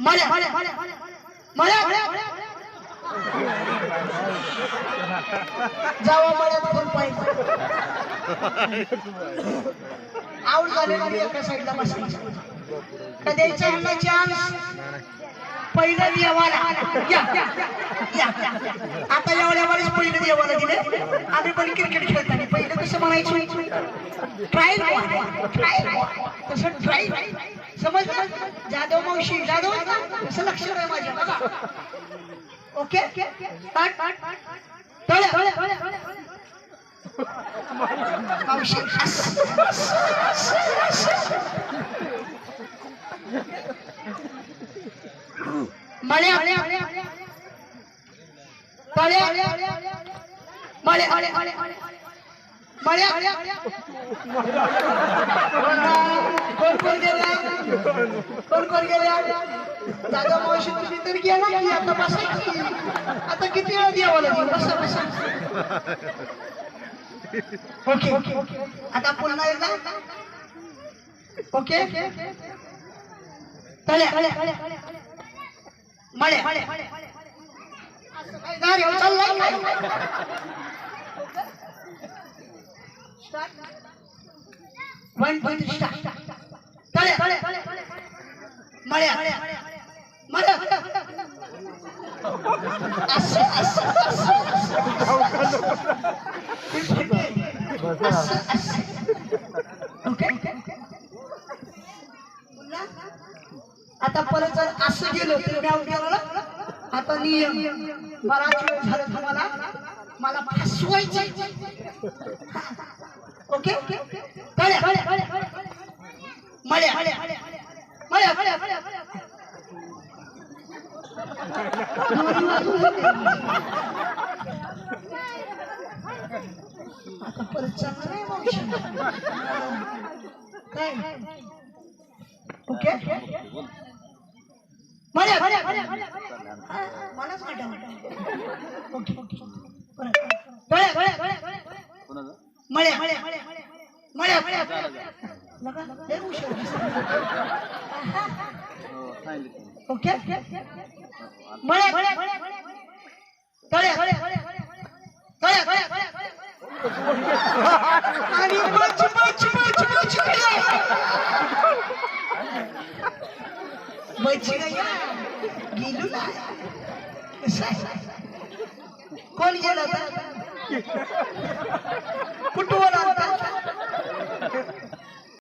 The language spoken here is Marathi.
मळ्या मळ्या जावा मळ्यात फुल पाहिजे आऊट झालेला नाही एका साईडला बसायचं. का द्यायचं ह्यांना चान्स पहिलं देवाला. या. या, आता एवढ्या वेळेस पहिलं देवाला दिले. आम्ही पण क्रिकेट खेळताना पहिलं कसं म्हणायचं. ट्राय ट्राय तसं ट्राय समजलं जाधव मावशी जाधव? कसं लक्ष आहे माझ्या. बघा ओके? ताट तळ्या. मावशी. मळ्या. तळ्या मळ्या. मळ्या. कोण कोण गेला कोण कोण गेल्या दादा मावशी तुम्ही तर गेला की आता बसा की. आता किती वेळ द्यावा लागेल बसा बसा. ओके. आता पुन्हा एकदा. ओके. तळ्या. मळे गाडी चाललाय काय वन टू थ्री मळ्या मळ्या आता परत जर असं गेलो गेलो. ना आता नियम. बराच वेळ झालं तुम्हाला मला? फसवायचं ओके? कळ्या मळ्या. मळ्या मळ्या आता परत चालणार नाही मावशी काय ओके मळ्या मलाच वाटा ओके ओके परत गळ्या गळ्या गळ्या मळ्या मळ्या मळ्या मळ्या लगा लय हुशार ओके? मळ्या मळ्या गळ्या गळ्या गळ्या गळ्या आणि बच बच बच बच गया बच गया गेलो ना. कसं? आहे? कोण गेलं होतं?